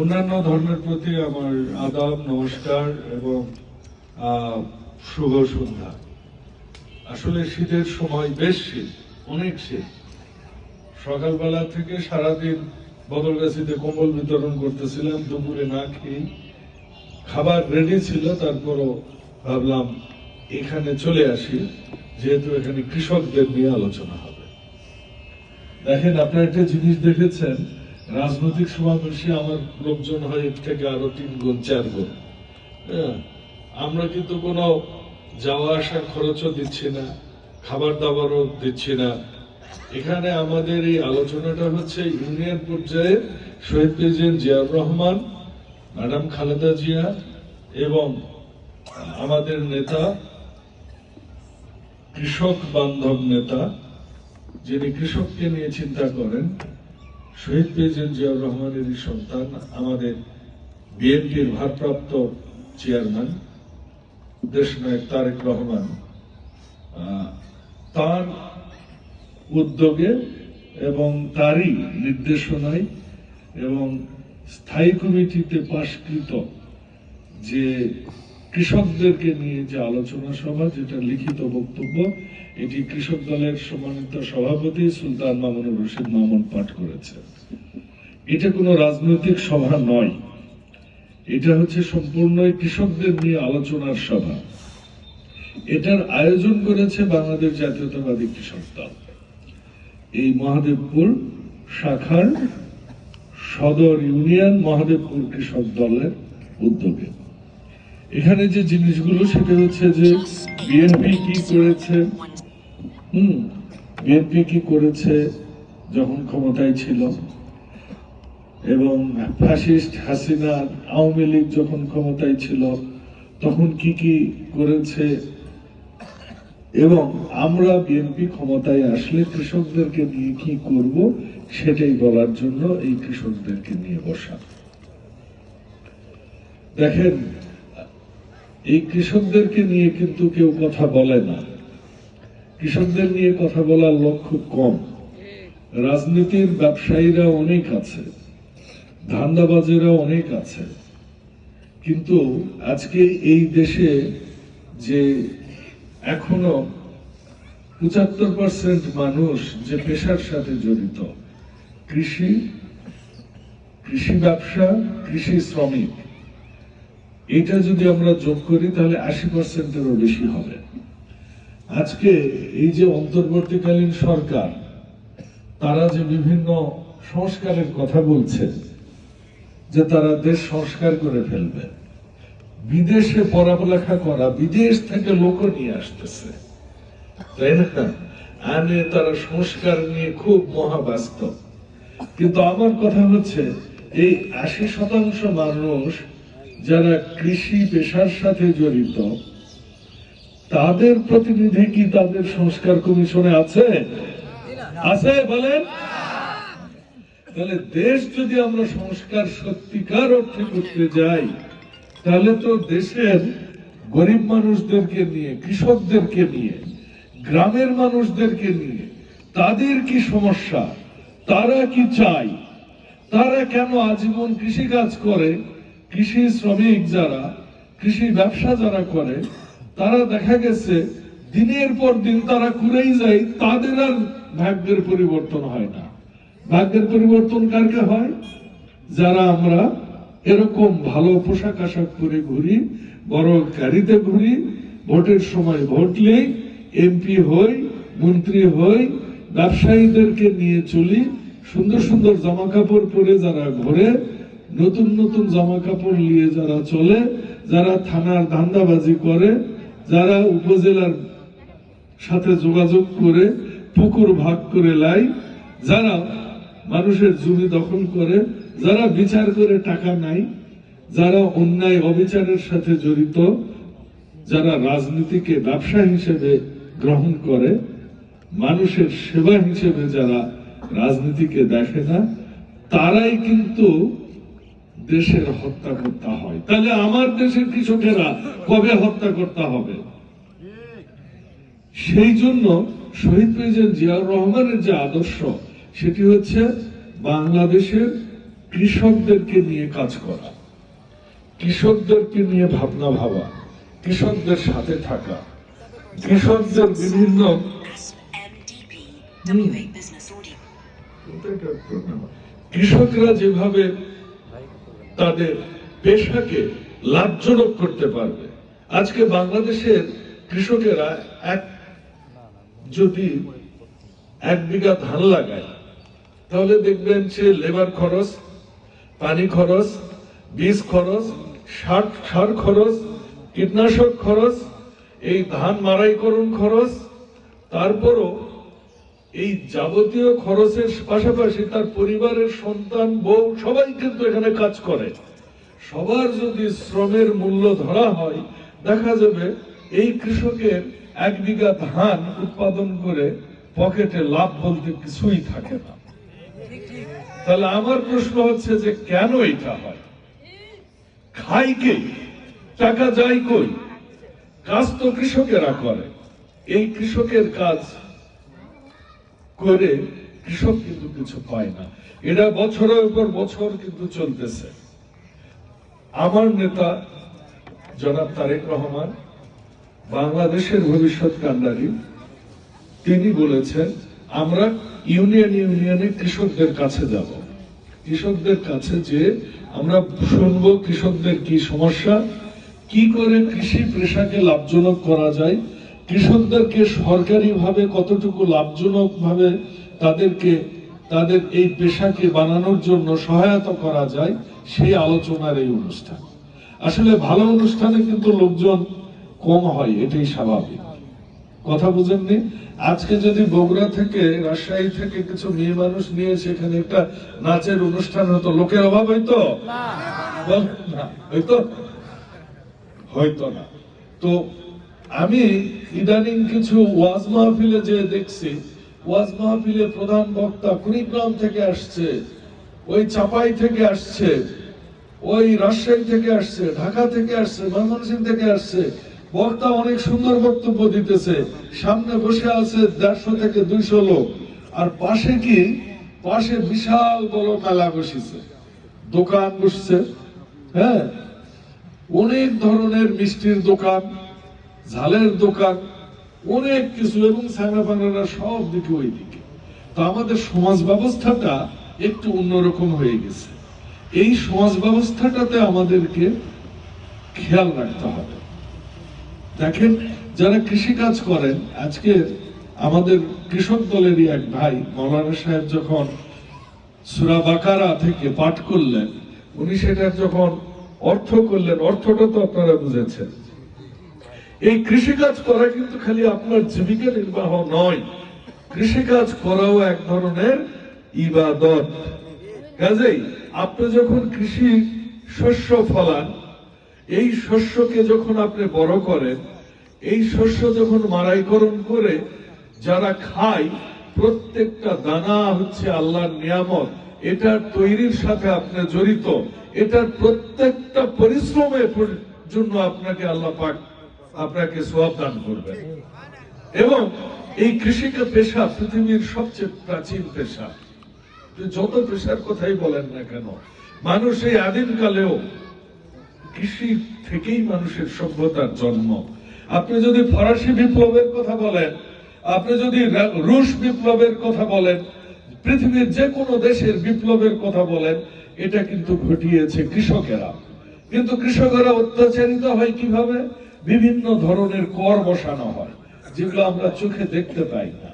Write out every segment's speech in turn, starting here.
অন্যান্য ধর্মের প্রতি আমার আদাব, নমস্কার এবং শুভ সন্ধ্যা। আসলে শীতের সময় বেশ শীত, অনেক শীত। সকালবেলা থেকে সারাদিন বদলগাছিতে কম্বল বিতরণ করতেছিলাম, দুপুরে না খেয়ে খাবার রেডি ছিল, তারপরও ভাবলাম এখানে চলে আসি, যেহেতু এখানে কৃষকদের নিয়ে আলোচনা হবে। দেখেন, আপনার একটা জিনিস দেখেছেন রাজনৈতিক সমাবেশে আমার লোকজন হয় এর থেকে আরও তিন গুণ চার গুণ। হ্যাঁ, আমরা কিন্তু কোনো যাওয়া আসার খরচও দিচ্ছি না খাবার দাবারও দিচ্ছি না। এখানে আমাদের এই আলোচনাটা হচ্ছে ইউনিয়ন পর্যায়ে শহীদ প্রেসিডেন্ট জিয়াউর রহমান ম্যাডাম খালেদা জিয়া এবং আমাদের নেতা কৃষক বান্ধব নেতা যিনি কৃষককে নিয়ে চিন্তা করেন শহীদ প্রেসিডেন্ট জিয়াউর রহমানেরই সন্তান, আমাদের বিএনপির ভারপ্রাপ্ত চেয়ারম্যান, দেশনায়ক তারেক রহমান তার উদ্যোগে এবং তারই নির্দেশনায় এবং স্থায়ী কমিটিতে পাশকৃত যে কৃষকদেরকে নিয়ে যে আলোচনা সভা, যেটা লিখিত বক্তব্য, এটি কৃষক দলের সম্মানিত সভাপতি সুলতান মামুনুর রশিদ মামুন পাঠ করেছে এটা কোনো রাজনৈতিক সভা নয়। এটা হচ্ছে সম্পূর্ণই কৃষকদের নিয়ে আলোচনার সভা। এটার আয়োজন করেছে বাংলাদেশ জাতীয়তাবাদী কৃষক দল। এই মহাদেবপুর শাখার সদর ইউনিয়ন মহাদেবপুর কৃষক দলের উদ্যোগে। এখানে যে জিনিসগুলো, সেটা হচ্ছে যে বিএনপি কি করেছে? হুম বিএনপি কি করেছে যখন ক্ষমতায় ছিল? এবং ফ্যাসিস্ট হাসিনা আওয়ামী লীগ যখন ক্ষমতায় ছিল, তখন কি কি করেছে? এবং আমরা বিএনপি ক্ষমতায় আসলে কৃষকদেরকে নিয়ে কি করব, সেটাই বলার জন্য এই কৃষকদেরকে নিয়ে বসা। দেখেন এই কৃষকদেরকে নিয়ে কিন্তু কেউ কথা বলে না। কৃষকদের নিয়ে কথা বলার লোক খুব কম। রাজনীতির ব্যবসায়ীরা অনেক আছে, ধান্দাবাজেরা অনেক আছে। কিন্তু আজকে এই দেশে যে এখনও পঁচাত্তর পার্সেন্ট মানুষ যে পেশার সাথে জড়িত, কৃষি কৃষি ব্যবসা, কৃষি শ্রমিক এটা যদি আমরা যোগ করি, তাহলে আশি পার্সেন্টেরও বেশি হবে। আজকে এই যে অন্তর্বর্তীকালীন সরকার, তারা যে বিভিন্ন সংস্কারের কথা বলছে, যে তারা দেশ সংস্কার করে ফেলবে। বিদেশে পড়ালেখা করা, বিদেশ থেকে লোক নিয়ে আসতেছে। তাই না? আনে তারা সংস্কার নিয়ে খুব মহাব্যস্ত। কিন্তু আমার কথা হচ্ছে, এই আশি শতাংশ মানুষ যারা কৃষি পেশার সাথে জড়িত, তাদের প্রতিনিধি কি তাদের সংস্কার কমিশনে আছে? আছে, বলেন। তাহলে দেশ যদি আমরা সংস্কার সত্যিকার অর্থে করতে যাই, তাহলে তো দেশের গরিব মানুষদেরকে নিয়ে, কৃষকদেরকে নিয়ে, গ্রামের মানুষদেরকে নিয়ে, তাদের কি সমস্যা? তারা কি চায়? তারা কেন আজীবন কৃষি কাজ করে? কৃষি শ্রমিক যারা, কৃষি ব্যবসা যারা করে, তারা দেখা গেছে দিনের পর দিন তারা করেই যায়, তাদের আর ভাগ্যের পরিবর্তন হয় না। ভাগ্যের পরিবর্তন কারকে হয়? যারা আমরা এরকম ভালো পোশাক আশাক পরে ঘুরি বড় গাড়িতে ঘুরি, ভোটের সময় ভোট নেই, এমপি হই, মন্ত্রী হই, ব্যবসায়ীদেরকে নিয়ে চলি, সুন্দর সুন্দর জামা কাপড় পরে যারা ঘোরে নতুন নতুন জামা কাপড় নিয়ে যারা চলে, যারা থানার ধান্দাবাজি করে, যারা উপজেলার সাথে যোগাযোগ করে, পুকুর ভাগ করে লাই, যারা মানুষের জমি দখল করে, যারা বিচার করে টাকা নাই, যারা অন্যায় অবিচারের সাথে জড়িত, যারা রাজনীতিকে ব্যবসা হিসেবে গ্রহণ করে, মানুষের সেবা হিসেবে যারা রাজনীতিকে দেখে না, তারাই কিন্তু দেশের হত্যা করতে হয়। তাহলে আমার দেশের কৃষকেরা কবে হত্যা করতে হবে? সেই জন্য শহীদ প্রেসিডেন্ট জিয়াউর রহমানের যে আদর্শ সেটি হচ্ছে বাংলাদেশের কৃষকদেরকে নিয়ে কাজ করা। কৃষকদেরকে নিয়ে ভাবনা ভাবা কৃষকদের সাথে থাকা কৃষকদের বিভিন্ন SMDP W8 Business Audio. কৃষকরা যেভাবে তাদের পেশাকে লাভজনক করতে পারবে। আজকে বাংলাদেশের কৃষকেরা এক যদি এক বিঘা ধান লাগায়, তাহলে দেখবেন যে লেবার খরচ, পানি খরচ, বীজ খরচ, সার সার খরচ, কীটনাশক খরচ, এই ধান মারাইকরণ খরচ, তারপরও এই যাবতীয় খরচের পাশাপাশি তার পরিবারের সন্তান, বউ, সবাই কিন্তু এখানে কাজ করে। সবার যদি শ্রমের মূল্য ধরা হয়, দেখা যাবে এই কৃষকের এক বিঘা ধান উৎপাদন করে পকেটে লাভ বলতে কিছুই থাকে না। তাহলে আমার প্রশ্ন হচ্ছে যে কেন এটা হয়? খাই কে? টাকা যায় কই? কাজ তো কৃষকেরা করে। এই কৃষকের কাজ করে কৃষক কিন্তু কিছু পায় না। এটা বছরের পর বছর কিন্তু চলতেছে। আমার নেতা জনাব তারেক রহমান, বাংলাদেশের ভবিষ্যৎ কান্ডারি, তিনি বলেছেন, আমরা ইউনিয়ন ইউনিয়নে কৃষকদের কাছে যাব। কৃষকদের কাছে যে আমরা শুনব কৃষকদের কি সমস্যা, কি করে কৃষি পেশাকে লাভজনক করা যায় কৃষকদেরকে সরকারিভাবে কতটুকু লাভজনক ভাবে তাদেরকে তাদের এই পেশাকে বানানোর জন্য সহায়তা করা যায় সেই আলোচনার এই অনুষ্ঠান। আসলে ভালো অনুষ্ঠানে কিন্তু লোকজন কম হয় এটাই স্বাভাবিক। কথা বুঝেননি? আজকে যদি বগুড়া থেকে রাজশাহী থেকে কিছু মেয়ে মানুষ নিয়ে সেখানে একটা নাচের অনুষ্ঠান হতো লোকের অভাব হইতো? হইতো? হয়তো না। তো আমি ইদানিং কিছু ওয়াজ মাহফিলে যে দেখছি, ওয়াজ মাহফিলে প্রধান বক্তা কুড়িগ্রাম থেকে আসছে, ওই চাপাই থেকে আসছে, ওই রাজশাহী থেকে আসছে, ঢাকা থেকে আসছে, ময়মনসিংহ থেকে আসছে। বক্তা অনেক সুন্দর বক্তব্য দিতেছে। সামনে বসে আছে দেড়শো থেকে দুইশো লোক। আর পাশে কি? পাশে বিশাল বড় মেলা বসেছে। দোকান বসছে। হ্যাঁ? অনেক ধরনের মিষ্টির দোকান। ঝালের দোকান, অনেক কিছু এবং ফাংরারা সব দিকে ওই দিকে তো আমাদের সমাজ ব্যবস্থাটা একটু অন্যরকম হয়ে গেছে। এই সমাজ ব্যবস্থাটাতে আমাদেরকে খেয়াল রাখতে হবে। দেখেন, যারা কৃষি কাজ করেন, আজকে আমাদের কৃষক দলেরই এক ভাই, মৌলানা সাহেব যখন সুরা বাকারা থেকে পাঠ করলেন, উনি সেটার যখন অর্থ করলেন, অর্থটা তো আপনারা বুঝেছেন। এই কৃষিকাজ করা কিন্তু খালি আপনার জীবিকা নির্বাহ নয়। কৃষিকাজ করাও এক ধরনের ইবাদত। কাজেই আপনি যখন কৃষি শস্য ফলান, এই শস্যকে যখন আপনি বড় করেন, এই শস্য যখন মারাইকরণ করে যারা খায়, প্রত্যেকটা দানা হচ্ছে আল্লাহর নিয়ামত। এটার তৈরির সাথে আপনি জড়িত। এটার প্রত্যেকটা পরিশ্রমের জন্য আপনাকে আল্লাহ পাক আপনাকে সওয়াব দান করবেন। এবং এই কৃষিকে পেশা পৃথিবীর সবচেয়ে প্রাচীন পেশা। যত পেশার কথাই বলেন না কেন, মানুষ এই আদিম কালেও কৃষি থেকেই মানুষের সভ্যতার জন্ম। আপনি যদি ফরাসি বিপ্লবের কথা বলেন, আপনি যদি রুশ বিপ্লবের কথা বলেন, পৃথিবীর যে কোনো দেশের বিপ্লবের কথা বলেন, এটা কিন্তু ঘটিয়েছে কৃষকেরা। কিন্তু কৃষকেরা অত্যাচারিত হয় কীভাবে? বিভিন্ন ধরনের কর বসানো হয়, যেগুলো আমরা চোখে দেখতে পাই না।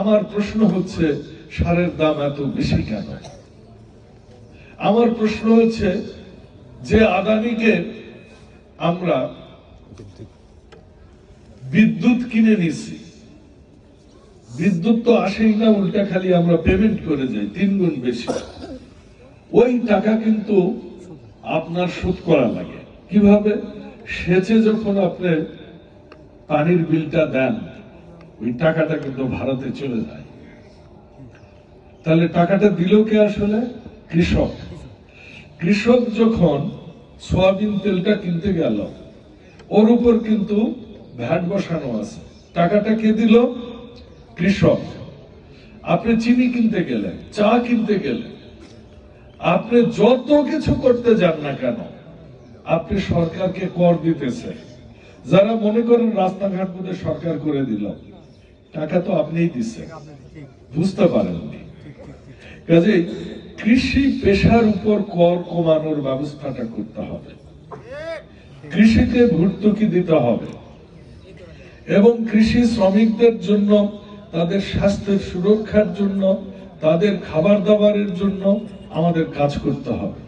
আমার প্রশ্ন হচ্ছে, সারের দাম এত বেশি কেন? আমার প্রশ্ন হচ্ছে, যে আদানিকে আমরা বিদ্যুৎ কিনে নিছি বিদ্যুৎ তো আসেই না, উল্টা খালি আমরা পেমেন্ট করে যাই, তিন গুণ বেশি। ওই টাকা কিন্তু আপনার শোধ করা লাগে। কীভাবে? সেচে যখন আপনি পানির বিলটা দেন, ওই টাকাটা কিন্তু ভারতে চলে যায়। তাহলে টাকাটা দিল কে আসলে? কৃষক। কৃষক যখন সয়াবিন তেলটা কিনতে গেল, ওর উপর কিন্তু ভ্যাট বসানো আছে। টাকাটা কে দিল? কৃষক। আপনি চিনি কিনতে গেলেন, চা কিনতে গেলেন। আপনি যত কিছু করতে যান না কেন আপনি সরকারকে কর দিতেছে যারা মনে করেন রাস্তাঘাট বোধহয় সরকার করে দিল, টাকা তো আপনিই দিচ্ছেন। বুঝতে পারেননি। কাজে কৃষি পেশার উপর কর কমানোর ব্যবস্থাটা করতে হবে। কৃষিতে ভর্তুকি দিতে হবে। এবং কৃষি শ্রমিকদের জন্য, তাদের স্বাস্থ্যের সুরক্ষার জন্য, তাদের খাবার দাবারের জন্য আমাদের কাজ করতে হবে।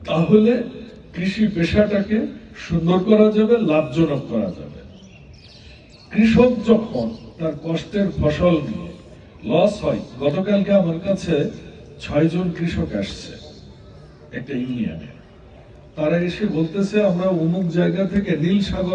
তাহলে কৃষি পেশাটাকে সুন্দর করা যাবে, লাভজনক করা যাবে। কৃষক যখন তার কষ্টের ফসল নিয়ে লস হয়, গতকালকে আমার কাছে ছয়জন কৃষক আসছে একটা ইউনিয়নে। তারা এসে বলতেছে, আমরা অমুক জায়গা থেকে নীল সাগর